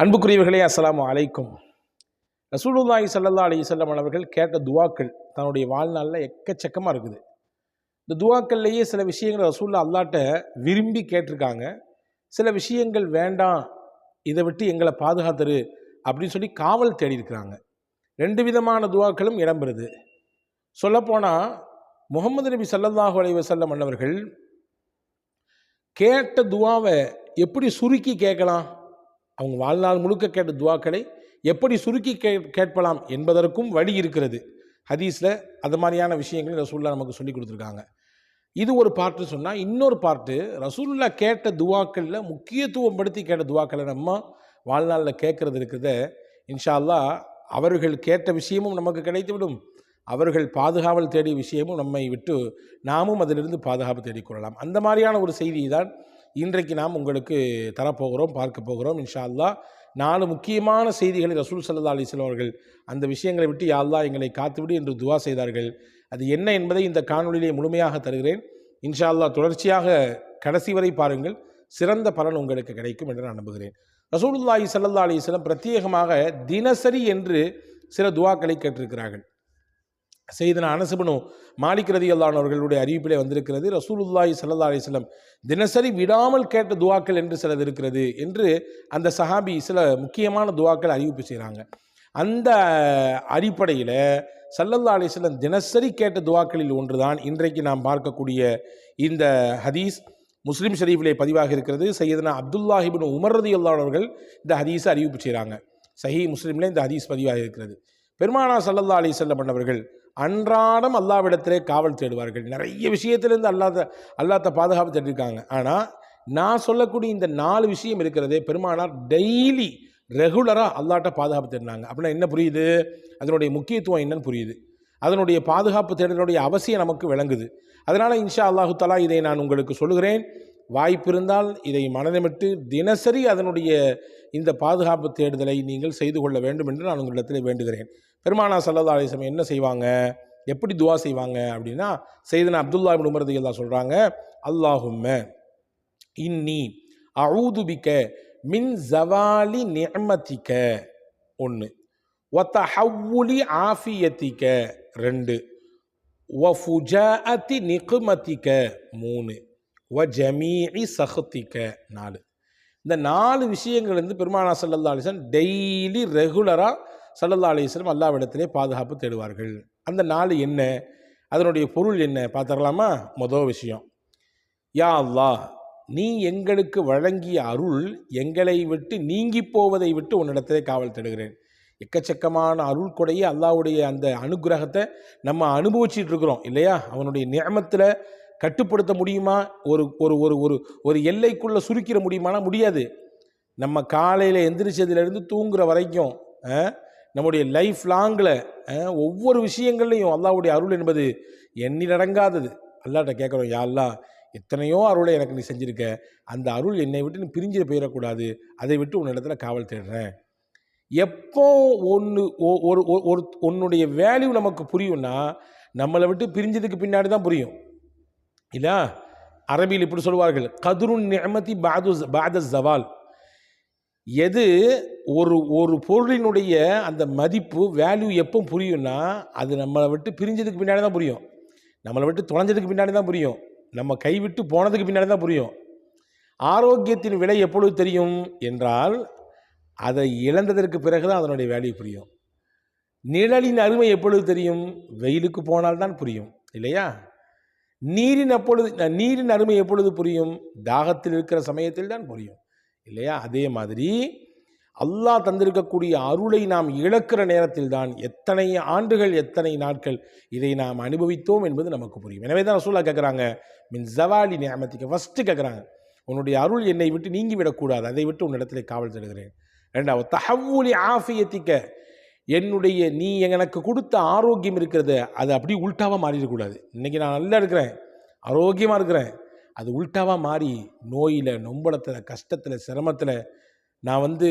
அன்புக்குரியவர்களே அஸ்ஸலாமு அலைக்கும். ரசூலுல்லாஹி சல்லா அலி வஸல்லம் அவர்கள் கேட்ட துவாக்கள் தன்னுடைய வாழ்நாளில் எக்கச்சக்கமாக இருக்குது. இந்த துவாக்கள்லேயே சில விஷயங்கள் ரசூல்லா அல்லாட்ட விரும்பி கேட்டிருக்காங்க. சில விஷயங்கள் வேண்டாம் இதை விட்டு எங்களை பாதுகாத்துரு அப்படின்னு சொல்லி காவல் தேடி இருக்கிறாங்க ரெண்டு விதமான துவாக்களும் இடம்பெறுது. சொல்லப்போனால் முகமது நபி சல்லல்லாஹு அலைஹி வஸல்லம் அன்னவர்கள் கேட்ட துவாவை எப்படி சுருக்கி கேட்கலாம்? அவங்க வாழ்நாள் முழுக்க கேட்ட துவாக்களை எப்படி சுருக்கி கே கேட்பலாம் என்பதற்கும் வழி இருக்கிறது. ஹதீஸில் அது மாதிரியான விஷயங்களை ரசூல்லா நமக்கு சொல்லி கொடுத்துருக்காங்க. இது ஒரு பார்ட்டு சொன்னால் இன்னொரு பார்ட்டு ரசூல்லா கேட்ட துவாக்களில் முக்கியத்துவம் படுத்தி கேட்ட துவாக்களை நம்ம வாழ்நாளில் கேட்குறது இருக்கிறத இன்ஷா அல்லாஹ் அவர்கள் கேட்ட விஷயமும் நமக்கு கிடைத்துவிடும் அவர்கள் பாதுகாவல் தேடிய விஷயமும் நம்மை விட்டு நாமும் அதிலிருந்து பாதுகாப்பு தேடிக்கொள்ளலாம் அந்த மாதிரியான ஒரு செய்தி தான் இன்றைக்கு நாம் உங்களுக்கு தரப்போகிறோம் பார்க்க போகிறோம் இன்ஷா அல்லா நாலு முக்கியமான செய்திகளை ரசூல் சல்லா அலிஸ்லாம் அவர்கள் அந்த விஷயங்களை விட்டு யாழ்லா எங்களை காத்துவிடு என்று துவா செய்தார்கள். அது என்ன என்பதை இந்த காணொளியிலே முழுமையாக தருகிறேன். இன்ஷா அல்லா தொடர்ச்சியாக கடைசி வரை பாருங்கள். சிறந்த பலன் உங்களுக்கு கிடைக்கும் என்று நான் நம்புகிறேன். ரசூலுல்லாஹி சல்லா அலிஸ்லாம் பிரத்யேகமாக தினசரி என்று சில துவாக்களை கேட்டிருக்கிறார்கள். செய்தன அனசுபனு மாலிக் ரதி அவர்களுடைய அறிவிப்பிலே வந்திருக்கிறது. ரசூலுல்லாஹி சல்லா அலிஸ்லம் தினசரி விடாமல் கேட்ட துவாக்கள் என்று சிலது இருக்கிறது என்று அந்த சஹாபி சில முக்கியமான துவாக்கள் அறிவிப்பு செய்கிறாங்க. அந்த அடிப்படையில் சல்லல்லா அலிஸ்லம் தினசரி கேட்ட துவாக்களில் ஒன்றுதான் இன்றைக்கு நாம் பார்க்கக்கூடிய இந்த ஹதீஸ். முஸ்லீம் ஷரீஃபிலே பதிவாக இருக்கிறது. சையதனா அப்துல்லாஹிபின் உமர் ரதி அவர்கள் இந்த ஹதீஸை அறிவிப்பு செய்கிறாங்க. சஹி முஸ்லீமில் இந்த ஹதீஸ் பதிவாக இருக்கிறது. பெருமானா சல்லல்லா அலி செல்லம் பண்ணவர்கள் அன்றாடம் அல்லாவிடத்திலே காவல் தேடுவார்கள். நிறைய விஷயத்திலேருந்து அல்லாத அல்லாத்த பாதுகாப்பு தேடிருக்காங்க ஆனால் நான் சொல்லக்கூடிய இந்த நாலு விஷயம் இருக்கிறதே பெருமானார் டெய்லி ரெகுலராக அல்லாட்ட பாதுகாப்பு தேடினாங்க. அப்படின்னா என்ன புரியுது? அதனுடைய முக்கியத்துவம் என்னன்னு புரியுது. அதனுடைய பாதுகாப்பு தேடலுடைய அவசியம் நமக்கு விளங்குது. அதனால் இன்ஷா அல்லாஹு தலா இதை நான் உங்களுக்கு சொல்லுகிறேன். வாய்ப்பிருந்தால் இதை மனதமிட்டு தினசரி அதனுடைய இந்த பாதுகாப்பு தேடுதலை நீங்கள் செய்து கொள்ள வேண்டும் என்று நான் உங்களிடத்தில் வேண்டுகிறேன். பெருமானா சல்லா அலிஸ்லம் என்ன செய்வாங்க? எப்படி துவா செய்வாங்க? அப்படின்னா செய்தன அப்துல்லா இபின் உமரது எல்லாம் சொல்கிறாங்க அல்லாஹும்ம இன்னி அவுதுபிக்க மின் ஜவாலி நியமத்திக்க ஒன்று ஒத்த ஹவுலி ஆஃபியத்திக்க ரெண்டு. வ நிகுமத்திக்க மூணு. வ ஜமீஇ சஹத்திக்க நாலு. இந்த நாலு விஷயங்கள் வந்து பெருமானா சல்லல்லா அலிஸ்லாம் டெய்லி ரெகுலராக சல்லல்லா அலிஸ்லம் அல்லாவிடத்திலே பாதுகாப்பு தேடுவார்கள். அந்த நாலு என்ன? அதனுடைய பொருள் என்ன? பார்த்துடலாமா? மொதல் விஷயம். யா அல்லா நீ எங்களுக்கு வழங்கிய அருள் எங்களை விட்டு நீங்கி போவதை விட்டு உன்னிடத்திலே காவல் தேடுகிறேன். எக்கச்சக்கமான அருள் கொடையை அல்லாவுடைய அந்த அனுகிரகத்தை நம்ம அனுபவிச்சுட்டு இருக்கிறோம் இல்லையா? அவனுடைய நியமத்தில் கட்டுப்படுத்த முடியுமா? ஒரு ஒரு ஒரு ஒரு ஒரு எல்லைக்குள்ளே சுருக்கிட முடியுமானா முடியாது. நம்ம காலையில் எந்திரிச்சதுலேருந்து தூங்குற வரைக்கும் நம்முடைய லைஃப் லாங்கில் ஒவ்வொரு விஷயங்கள்லையும் அல்லாவுடைய அருள் என்பது எண்ணிலடங்காதது அல்லாட்ட கேட்குறோம் யாரெல்லாம் எத்தனையோ அருளை எனக்கு நீ செஞ்சுருக்க. அந்த அருள் என்னை விட்டு நீ பிரிஞ்சு போயிடக்கூடாது. அதை விட்டு உன்னிடத்துல காவல் தேடுறேன். எப்போ ஒன்று ஒரு ஒரு உன்னுடைய வேல்யூ நமக்கு புரியும்னா நம்மளை விட்டு பிரிஞ்சதுக்கு பின்னாடி தான் புரியும். இல்லா? அரபியில் இப்படி சொல்லுவார்கள். கதுருன் நியமதி பாது பாத ஜவால் எது ஒரு ஒரு பொருளினுடைய அந்த மதிப்பு வேல்யூ எப்போ புரியும்னா அது நம்மளை விட்டு பிரிஞ்சதுக்கு பின்னாடி தான் புரியும். நம்மளை விட்டு தொலைஞ்சதுக்கு பின்னாடி தான் புரியும். நம்ம கைவிட்டு போனதுக்கு பின்னாடி தான் புரியும். ஆரோக்கியத்தின் விலை எப்பொழுது தெரியும் என்றால் அதை இழந்ததற்கு பிறகு தான் அதனுடைய வேல்யூ புரியும். நிழலின் அருமை எப்பொழுது தெரியும்? வெயிலுக்கு போனால்தான் புரியும். இல்லையா? நீரின் அப்பொழுது நீரின் அருமை எப்பொழுது புரியும்? தாகத்தில் இருக்கிற சமயத்தில் தான் புரியும். இல்லையா? அதே மாதிரி அல்லாஹ் தந்திருக்கக்கூடிய அருளை நாம் இழக்கிற நேரத்தில் தான் எத்தனை ஆண்டுகள் எத்தனை நாட்கள் இதை நாம் அனுபவித்தோம் என்பது நமக்கு புரியும். எனவே தான் ரசூலா கேட்குறாங்க மின் ஜவாலி நியமத்துக்கு ஃபஸ்ட்டு கேட்குறாங்க உன்னுடைய அருள் என்னை விட்டு நீங்கி விடக்கூடாது அதை விட்டு உன்னிடத்தில் காவல் தருகிறேன். ரெண்டாவது தஹவூலி ஆஃபியத்திக்க என்னுடைய நீ எனக்கு கொடுத்த ஆரோக்கியம் இருக்கிறத அது அப்படி உள்டாவாக மாறிடக்கூடாது இன்றைக்கி நான் நல்லா இருக்கிறேன் ஆரோக்கியமாக இருக்கிறேன். அது உள்டாவாக மாறி நோயில் நொம்பளத்தில் கஷ்டத்தில் சிரமத்தில் நான் வந்து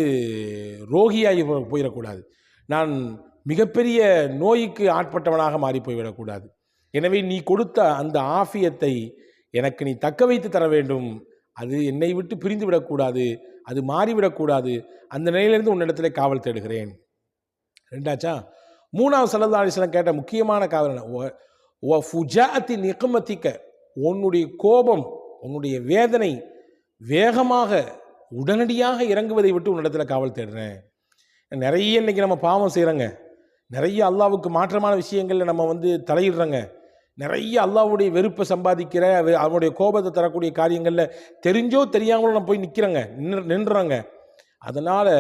ரோகியாகி போயிடக்கூடாது. நான் மிகப்பெரிய நோய்க்கு ஆட்பட்டவனாக மாறி போய்விடக்கூடாது. எனவே நீ கொடுத்த அந்த ஆஃபியத்தை எனக்கு நீ தக்க வைத்து தர வேண்டும். அது என்னை விட்டு பிரிந்து விடக்கூடாது அது மாறிவிடக்கூடாது அந்த நிலையிலிருந்து உன்னிடத்திலே காவல் தேடுகிறேன். ரெண்டாச்சா? மூணாவது சல்லல்லா அலிஸ்லாம் கேட்ட முக்கியமான காவலன் ஓ ஃபுஜாத்தி நிகமத்திக்க உன்னுடைய கோபம் உன்னுடைய வேதனை வேகமாக உடனடியாக இறங்குவதை விட்டு உன்னிடத்தில் காவல் தேடுறேன். நிறைய இன்னைக்கு நம்ம பாவம் செய்கிறோங்க நிறைய அல்லாவுக்கு மாற்றமான விஷயங்களில் நம்ம வந்து தலையிடுறோங்க. நிறைய அல்லாவுடைய வெறுப்பை சம்பாதிக்கிற அவனுடைய கோபத்தை தரக்கூடிய காரியங்களில் தெரிஞ்சோ தெரியாமலோ நம்ம போய் நிற்கிறோங்க நின்று நின்றுறோங்க. அதனால்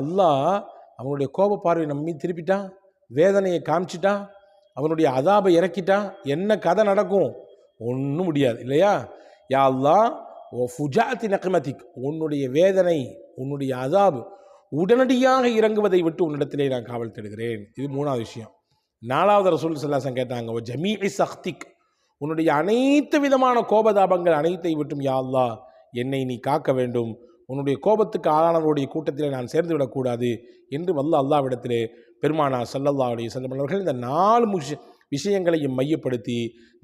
அல்லாஹ் அவனுடைய கோப பார்வை நம்ம மீது திருப்பிட்டான் வேதனையை காமிச்சிட்டான் அவனுடைய அதாபை இறக்கிட்டான் என்ன கதை நடக்கும்? ஒன்றும் முடியாது இல்லையா? யா ஓ ஃபுஜாத்தி நக்மதிக் உன்னுடைய வேதனை உன்னுடைய அதாபு உடனடியாக இறங்குவதை விட்டு உன்னிடத்திலே நான் காவல் தேடுகிறேன். இது மூணாவது விஷயம். நாலாவது ரசூல் சல்லாசன் கேட்டாங்க ஓ ஜமீ சக்திக் உன்னுடைய அனைத்து விதமான கோபதாபங்கள் அனைத்தை விட்டும் யாழ்லா என்னை நீ காக்க வேண்டும். உன்னுடைய கோபத்துக்கு ஆளானவருடைய கூட்டத்திலே நான் சேர்ந்து விடக்கூடாது என்று வல்ல அல்லாவிடத்திலே பெருமானா சல்லல்லா அலைஹி அவர்கள் இந்த நாலு முஷ விஷயங்களையும் மையப்படுத்தி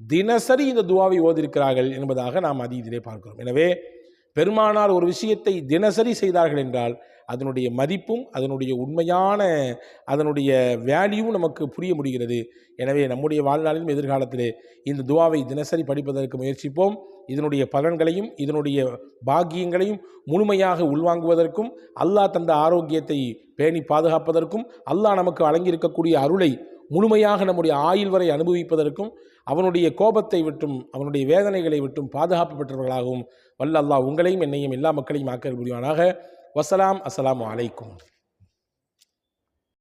தினசரி இந்த துவாவை ஓதிருக்கிறார்கள் என்பதாக நாம் அதீதிலே பார்க்கிறோம். எனவே பெருமானார் ஒரு விஷயத்தை தினசரி செய்தார்கள் என்றால் அதனுடைய மதிப்பும் அதனுடைய உண்மையான அதனுடைய வேல்யூவும் நமக்கு புரிய முடிகிறது. எனவே நம்முடைய வாழ்நாளிலும் எதிர்காலத்திலே இந்த துவாவை தினசரி படிப்பதற்கு முயற்சிப்போம். இதனுடைய பலன்களையும் இதனுடைய பாக்கியங்களையும் முழுமையாக உள்வாங்குவதற்கும் அல்லாஹ் தந்த ஆரோக்கியத்தை பேணி பாதுகாப்பதற்கும் அல்லாஹ் நமக்கு வழங்கியிருக்கக்கூடிய அருளை முழுமையாக நம்முடைய ஆயுள் வரை அனுபவிப்பதற்கும் அவனுடைய கோபத்தை விட்டும் அவனுடைய வேதனைகளை விட்டும் பாதுகாப்பு பெற்றவர்களாகவும் வல்ல அல்லாஹ் உங்களையும் என்னையும் எல்லா மக்களையும் ஆக்கல் புரிவானாக. வசலாம் அஸ்ஸலாமு அலைக்கும்.